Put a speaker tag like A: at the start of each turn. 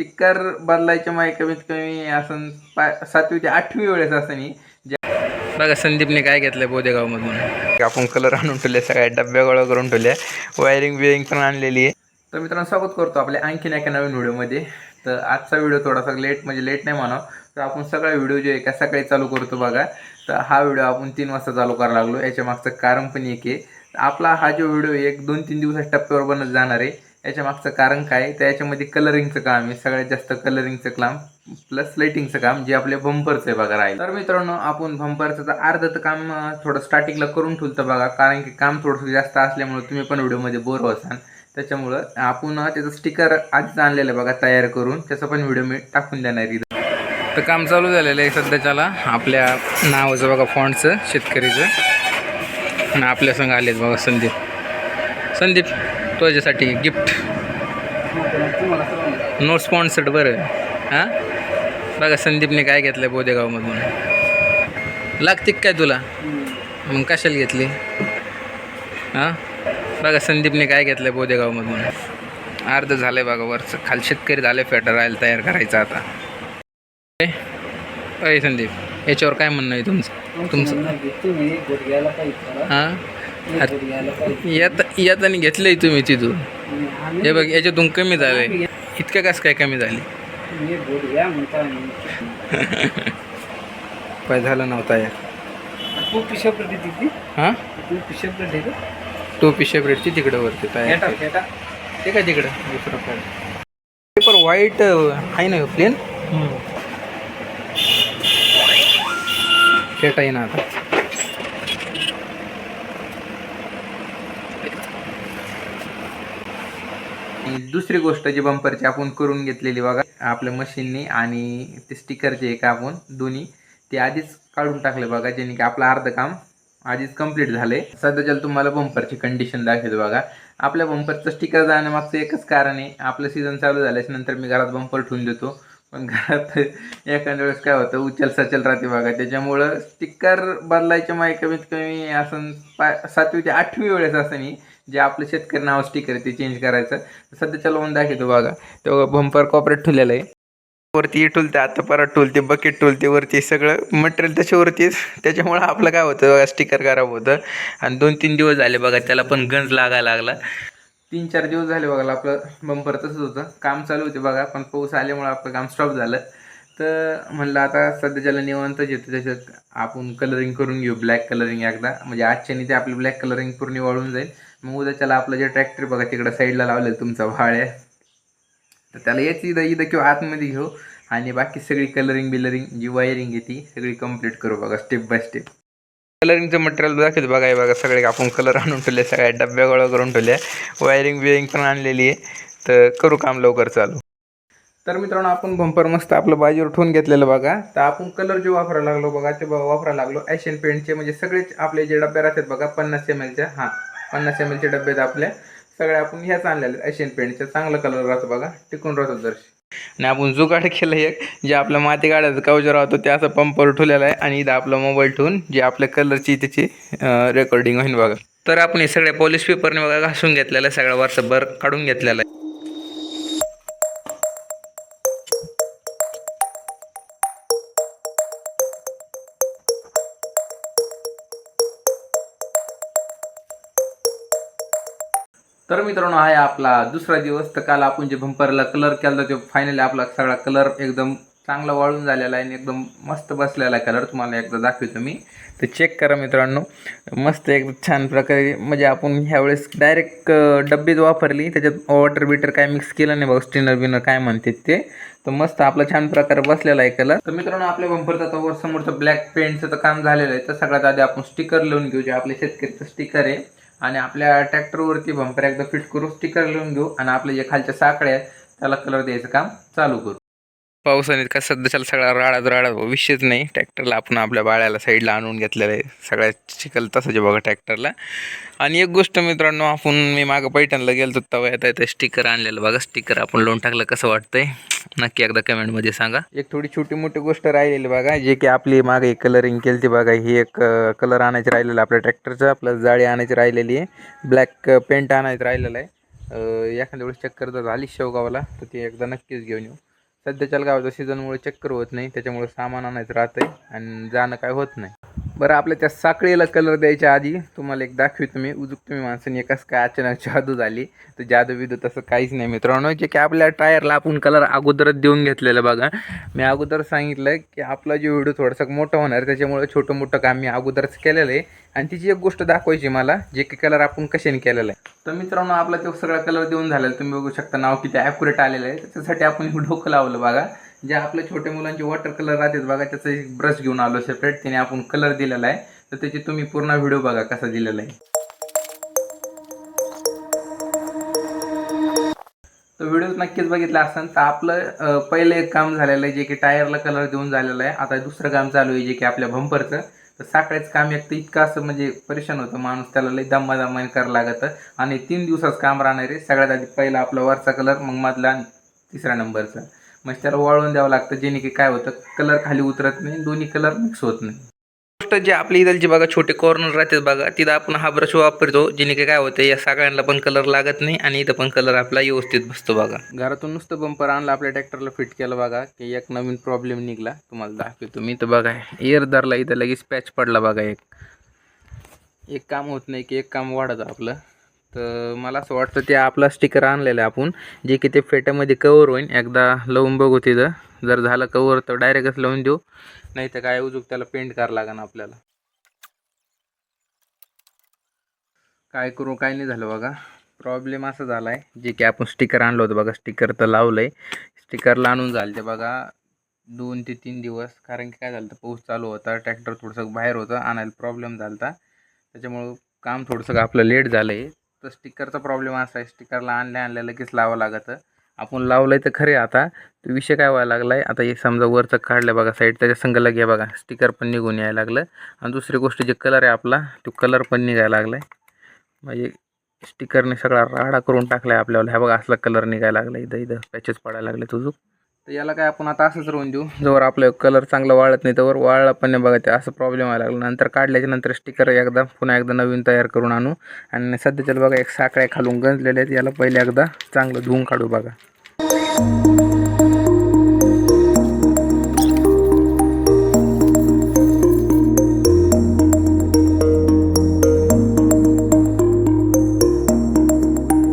A: Sticker बदलायच्या मागे कमीत कमी असं पा सातवी ते आठवी वेळेस असं नाही बघा संदीपने काय घेतलंय बोदेगावमधून. आपण कलर आणून ठेवले सगळ्या डब्या गोळा करून ठेवल्या. वायरिंग बिअरिंग पण आणलेली आहे. तर मित्रांनो स्वागत करतो आपल्या आणखीन एका नवीन व्हिडिओमध्ये. तर आजचा व्हिडिओ थोडासा लेट म्हणजे लेट नाही म्हणा तर आपण सगळा व्हिडिओ जे आहे का सकाळी चालू करतो बघा. तर हा व्हिडिओ आपण तीन वाजता चालू करायला लागलो. याच्या मागचं कारण पण एक आहे. आपला हा जो व्हिडिओ एक दोन तीन दिवसाच्या टप्प्यावर बनत जाणार आहे. याच्या मागचं कारण काय? तर याच्यामध्ये कलरिंगचं काम आहे. सगळ्यात जास्त कलरिंगचं काम प्लस लाइटिंगचं काम जे आपल्या बंपरचं आहे बघा राहील. तर मित्रांनो आपण बंपरचं तर अर्धं काम थोडं स्टार्टिंगला करून ठेवतं बघा. कारण की काम थोडंसं जास्त असल्यामुळे तुम्ही पण व्हिडिओमध्ये बोर व्हाल. त्याच्यामुळं आपण त्याचं स्टिकर आधीच आणलेलं बघा तयार करून. त्याचा पण व्हिडिओ मी टाकून देणार इथं. तर काम चालू झालेलं आहे सध्याच्याला. आपल्या नावाचं बघा फॉन्टचं शेतकरीचं. आणि आपल्या संघ आलेत बघा संदीप. संदीप. तुझ्यासाठी गिफ्ट नो स्पॉन्सर्ड बरं. हां? बघा संदीपने काय घेतलं आहे बोदेगावमधून. लागते काय तुला? मग कशाला घेतली? हां? बघा संदीपने काय घेतलं आहे बोदेगावमधून. अर्ध झालं आहे बघा वरचं. खाली शेतकरी झाले फेटर राहील तयार करायचं आता. अय संदीप याच्यावर काय म्हणणं आहे तुमचं? तुमचं हां? यात याताने घेतलंय तुम्ही तिथून. हे बघ याच्यातून कमी झालंय. इतकं कसं काय कमी झाली. काय झालं नव्हता या
B: तू पिशप रेटी तिथे
A: हां?
B: रेटी का?
A: टोपी शेपरेटची तिकडे वरती ते काय तिकडं? दुसरं पेपर व्हाईट आहे ना प्लेन फेटा ना आता. आणि दुसरी गोष्ट जी बंपरची आपण करून घेतलेली बघा आपल्या मशीननी आणि ते स्टिकरचे एक आपण दोन्ही ते आधीच काढून टाकले बघा ज्याने की आपलं अर्ध काम आधीच कंप्लीट झाले सध्याच्या तुम्हाला बंपरची कंडिशन दाखवतो बघा. आपल्या बंपरचं स्टिकर जाण्यामागचं एकच कारण आहे आपलं सीझन चालू झाल्याच्यानंतर मी घरात बंपर ठेवून देतो. पण घरात एखाद्या वेळेस काय होतं उचल सचल राहते बघा. त्याच्यामुळं स्टिकर बदलायच्या माय कमीत कमी असं पा सातवी ते आठवी वेळेस असं नाही जे आपलं शेतकरी नाव स्टिकर ते चेंज करायचं. सध्याच्या लावून दाखवतो बघा. तो बंपर कॉपरेट ठेवलेलं आहे. वरती टुलते आता परत टुलते बकेट टुलते वरती सगळं मटेरियल त्याच्यावरतीच त्याच्यामुळं आपलं काय होतं स्टिकर खराब होतं. आणि दोन तीन दिवस झाले बघा त्याला पण गंज लागायला लागला. तीन चार दिवस झाले बघा आपलं बंपर तसंच होतं. काम चालू होते बघा पण पाऊस आल्यामुळं आपलं काम स्टॉप झालं. तर म्हणलं आता सध्याच्याला निवांतच येतं त्याच्यात आपण कलरिंग करून घेऊ ब्लॅक कलरिंग एकदा. म्हणजे आजच्यानी ते आपलं ब्लॅक कलरिंग पूर्ण वाळून जाईल. मग उद्याच्याला आपलं जे ट्रॅक्टर बघा तिकडं साईडला लावलेलं तुमचा भाळ्या तर त्याला याच इथं इथं किंवा आतमध्ये घेऊ. आणि बाकी सगळी कलरिंग बिलरिंग जी वायरिंग आहे ती सगळी कंप्लीट करू बघा स्टेप बाय स्टेप कलरिंगचं मटेरियल दाखवतो बघा हे बघा सगळे आपण कलर आणून ठेवले सगळ्या डब्या गोळा करून ठेवल्या. वायरिंग बिअरिंग पण आणलेली आहे. तर करू काम लवकर चालू. तर मित्रांनो आपण बंपर मस्त आपलं बाजूवर ठेवून घेतलेलं बघा. तर आपण कलर जे वापरायला लागलो बघा ते वापरायला लागलो ॲशियन पेंटचे म्हणजे सगळेच आपले जे डब्या राहतात बघा पन्नास एम एलच्या हां पन्नास एम एलचे डबे आपल्या सगळ्या आपण ह्याच आणलेल्या ॲशियन पेंटच्या चांगला कलर राहतो बघा टिकून राहतो दर्शी आणि आपण जुगाड केलं एक जे आपल्या माती गाड्याचं कवजर राहतो ते असं पंपवर ठेवलेलं आहे आणि इथं आपला मोबाईल ठेवून जे आपल्या कलरची त्याची रेकॉर्डिंग होईल बघा. तर आपण हे सगळ्या पॉलिश पेपरने बघा घासून घेतलेलं आहे सगळ्या वर्षभर काढून घेतलेलं आहे. तर मित्रांनो आहे आपला दुसरा दिवस. तर काल आपण जे बंपरला कलर केला ते फायनली आपला सगळा कलर एकदम चांगला वाळून झालेला आहे आणि एकदम मस्त बसलेला आहे कलर तुम्हाला एकदा दाखवतो मी. तर चेक करा मित्रांनो. मस्त एकदम छान प्रकारे म्हणजे आपण ह्यावेळेस डायरेक्ट डब्बीत वापरली. त्याच्यात वॉटर बिटर काय मिक्स केलं नाही बघ स्टिनर बिनर काय म्हणतात ते. तर मस्त आपला छान प्रकारे बसलेला आहे कलर तर मित्रांनो आपल्या बंपरचा वर समोरचं ब्लॅक पेंटचं तर काम झालेलं आहे. तर सगळ्यात आधी आपण स्टिकर लिहून घेऊ जे आपल्या शेतकरीचं स्टिकर आहे. आणि आपल्या ट्रॅक्टरवरती बंपर एकदा फिट करू स्टिकर लिहून घेऊ आणि आपले जे खालच्या साकडे आहेत त्याला कलर द्यायचं काम चालू करू. पावसाने का सध्याच्याला सगळा राडाच राडा विषयच नाही. ट्रॅक्टरला आपण आपल्या बाळ्याला साईडला आणून घेतलेलं आहे. सगळ्या चिखल तसाचे बघा ट्रॅक्टरला. आणि एक गोष्ट मित्रांनो आपण मी मागं पैठणला गेलो तेव्हा येता येतं स्टिकर आणलेलं. बघा स्टिकर आपण लोन टाकलं कसं वाटतंय. नक्की एकदा कमेंटमध्ये सांगा. एक थोडी छोटी मोठी गोष्ट राहिलेली बघा जे की आपली मागे कलरिंग केली ती बघा ही एक कलर आणायची राहिलेलं आपल्या ट्रॅक्टरचा प्लस जाळी आणायची राहिलेली आहे. ब्लॅक पेंट आणायचं राहिलेलं आहे. एखाद्या वेळेस चक्कर जर झाली शेवगावला तर ती एकदा नक्कीच घेऊन येऊ. सध्याच्या गावाच्या सीझनमुळे चक्कर होत नाही. त्याच्यामुळे सामान आणायचं राहतंय आणि जाणं काय होत नाही. बरं आपल्या त्या साखळीला कलर द्यायच्या आधी तुम्हाला एक दाखवी तुम्ही उजूक तुम्ही माणसाने एकाच काय अचानक जादू झाली. तर जादू बिदू तसं काहीच नाही मित्रांनो. जे की आपल्या टायरला आपण कलर अगोदरच देऊन घेतलेलं बघा. मी अगोदर सांगितलं की आपला जो व्हिडिओ थोडासा मोठा होणार त्याच्यामुळे छोटं मोठं काम मी अगोदरच केलेलं आहे. आणि तिची एक गोष्ट दाखवायची मला जे की कलर आपण कशाने केलेला आहे. तर मित्रांनो आपला तो सगळा कलर देऊन झालेला तुम्ही बघू शकता नाव किती ॲक्युरेट आलेलं आहे. त्याच्यासाठी आपण हे डोकं लावलं बघा. जे आपल्या छोट्या मुलांचे वॉटर कलर राहतात बघा त्याचा एक ब्रश घेऊन आलो सेपरेट त्याने आपण कलर दिलेला आहे. तर त्याची तुम्ही पूर्ण व्हिडिओ बघा कसा दिलेला आहे. तर व्हिडिओ नक्कीच बघितला असेल तर आपलं पहिलं एक काम झालेलं आहे जे की टायरला कलर देऊन झालेलं आहे. आता दुसरं काम चालू आहे जे की आपल्या भंपरचं तर साखळ्याचं काम एक तर इतकं असं म्हणजे परेशान होतं. माणूस त्याला लई दम्मा दम्माने करावं लागतं. आणि तीन दिवसाचं काम राहणार आहे. सगळ्यात आधी पहिला आपला वरचा कलर मग मधला आणि तिसऱ्या नंबरचा मग त्याला वाळवून द्यावं लागतं जेणे की काय होतं कलर खाली उतरत नाही दोन्ही कलर मिक्स होत नाही. गोष्ट जे आपल्या इथलचे बघा छोटे कॉर्नर राहतात बघा तिथं आपण हा ब्रश वापरतो जेणे की काय होतं या सगळ्यांना पण कलर लागत नाही आणि इथं पण कलर आपला व्यवस्थित बसतो बघा. घरातून नुसतं बंपर आणलं आपल्या ट्रॅक्टरला फिट केलं बघा की एक नवीन प्रॉब्लेम निघला तुम्हाला दाखवतो मी. तर बघा एअर धरला इथं लगेच पॅच पडला बघा एक. एक काम होत नाही की एक काम वाढतं आपलं. तर मला असं वाटतं ते आपला स्टिकर आणलेला आहे आपण जे की ते फेट्यामध्ये कवर होईल एकदा लावून बघू तिथं. जर झालं कवर तर डायरेक्टच लावून देऊ. नाही तर काय उजूक त्याला पेंट करावं लागेल आपल्याला. काय करू काय नाही झालं बघा. प्रॉब्लेम असा झाला आहे जे की आपण स्टिकर आणलं होतं बघा. स्टिकर तर लावलं आहे स्टिकरला आणून झालं ते बघा. दोन ते तीन दिवस. कारण की काय झालं तर पाऊस चालू होता. ट्रॅक्टर थोडंसं बाहेर होतं. आणायला प्रॉब्लेम झाला होता त्याच्यामुळं काम थोडंसं आपलं लेट झालं आहे तर स्टिकरचा प्रॉब्लेम असा आहे स्टिकरला आणल्या आणल्या लगेच लावावं लागतं. आपण लावलं आहे तर खरे आता. तो विषय काय व्हायला लागला आहे आता हे समजा वरचं काढलं बघा साईड त्याच्या संगला घ्या बघा स्टिकर पण निघून यायला लागलं. आणि दुसरी गोष्ट जे कलर आहे आपला तो कलर पण निघायला लागला आहे म्हणजे स्टिकरने सगळा राडा करून टाकला आहे आपल्याला. ह्या बघा असला कलर निघायला लागला इथं इथं पॅचेस पडायला लागले तुझं तर याला काय आपण आता असंच राहून देऊ. जोवर आपलं कलर चांगला वाळत नाही तर वाळला पण नाही बघा ते असं प्रॉब्लेम व्हायला लागला. नंतर काढल्याच्या नंतर स्टिकर एकदा पुन्हा एकदा नवीन तयार करून आणू. आणि सध्याच्याला बघा एक साखळ्या खालून गंजलेल्या आहेत याला पहिले एकदा चांगलं धुवून काढू बघा.